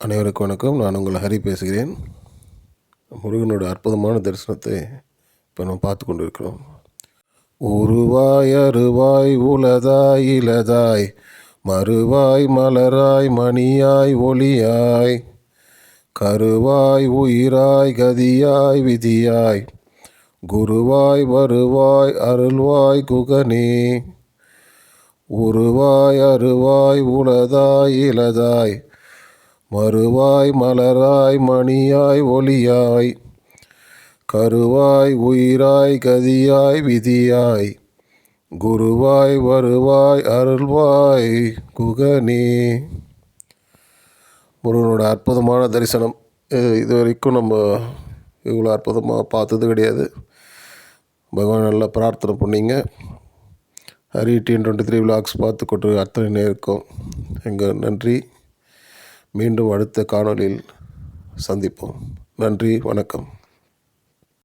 அனைவருக்கும் வணக்கம். நான் உங்கள் ஹரி பேசுகிறேன். முருகனோட அற்புதமான தரிசனத்தை இப்போ நம்ம பார்த்து கொண்டு இருக்கிறோம் உருவாய் அருவாய் உலதாய் இலதாய் மறுவாய் மலராய் மணியாய் ஒளியாய் கருவாய் உயிராய் கதியாய் விதியாய் குருவாய் வருவாய் அருள்வாய் குகனே உருவாய் அருவாய் உலதாய் இலதாய் மறுவாய் மலராய் மணியாய் ஒளியாய் கருவாய் உயிராய் கதியாய் விதியாய் குருவாய் வருவாய் அருள்வாய் குகனே. முருகனோட அற்புதமான தரிசனம். இது வரைக்கும் நம்ம இவ்வளோ அற்புதமாக பார்த்தது கிடையாது. பகவான் நல்லா பிரார்த்தனை பண்ணிங்க. Hari dean twenty three vlogs பார்த்து கொண்டு அத்தனை நேருக்கும் எங்கள் நன்றி. மீண்டும் அடுத்த காணொளியில் சந்திப்போம். நன்றி வணக்கம்.